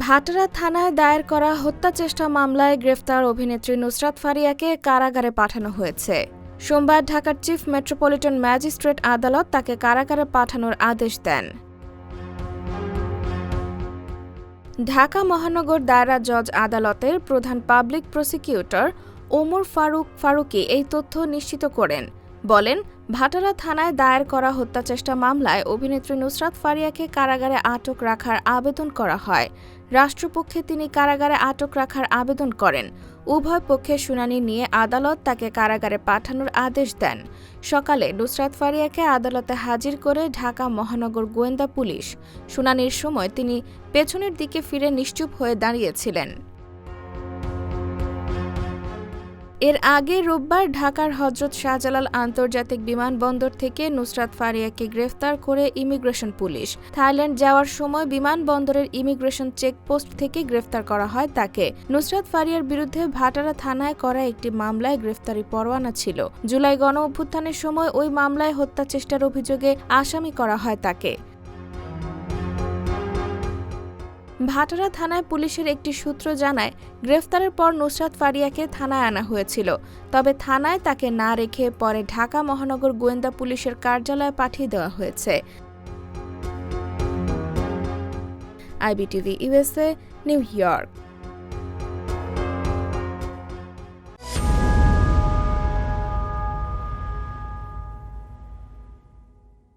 ভাটারা থানায় দায়ের করা হত্যা চেষ্টা মামলায় গ্রেফতার অভিনেত্রী নুসরাত ফারিয়াকে কারাগারে পাঠানো হয়েছে। সোমবার ঢাকার চিফ মেট্রোপলিটন ম্যাজিস্ট্রেট আদালত তাকে কারাগারে পাঠানোর আদেশ দেন। ঢাকা মহানগর দায়রা জজ আদালতের প্রধান পাবলিক প্রসিকিউটর ওমর ফারুক ফারুকি এই তথ্য নিশ্চিত করেন। বলেন, ভাটারা থানায় দায়ের করা হত্যাচেষ্টা মামলায় অভিনেত্রী নুসরাত ফারিয়াকে কারাগারে আটক রাখার আবেদন করা হয়। রাষ্ট্রপক্ষে তিনি কারাগারে আটক রাখার আবেদন করেন। উভয় পক্ষের শুনানি নিয়ে আদালত তাকে কারাগারে পাঠানোর আদেশ দেন। সকালে নুসরাত ফারিয়াকে আদালতে হাজির করে ঢাকা মহানগর গোয়েন্দা পুলিশ। শুনানির সময় তিনি পেছনের দিকে ফিরে নিশ্চুপ হয়ে দাঁড়িয়েছিলেন। এর আগে রোববার ঢাকার হজরত শাহজালাল আন্তর্জাতিক বিমানবন্দর থেকে নুসরাত ফারিয়াকে গ্রেফতার করে ইমিগ্রেশন পুলিশ। থাইল্যান্ড যাওয়ার সময় বিমানবন্দরের ইমিগ্রেশন চেকপোস্ট থেকে গ্রেফতার করা হয় তাকে। নুসরাত ফারিয়ার বিরুদ্ধে ভাটারা থানায় করা একটি মামলায় গ্রেফতারি পরোয়ানা ছিল। জুলাই গণ অভ্যুত্থানের সময় ওই মামলায় হত্যা চেষ্টার অভিযোগে আসামি করা হয় তাকে। ভাটারা থানায় পুলিশের একটি সূত্র জানায়, গ্রেফতারের পর নুসরাত ফারিয়াকে থানায় আনা হয়েছিল। তবে থানায় তাকে না রেখে পরে ঢাকা মহানগর গোয়েন্দা পুলিশের কার্যালয়ে পাঠিয়ে দেওয়া হয়েছে। IBTV USA New York.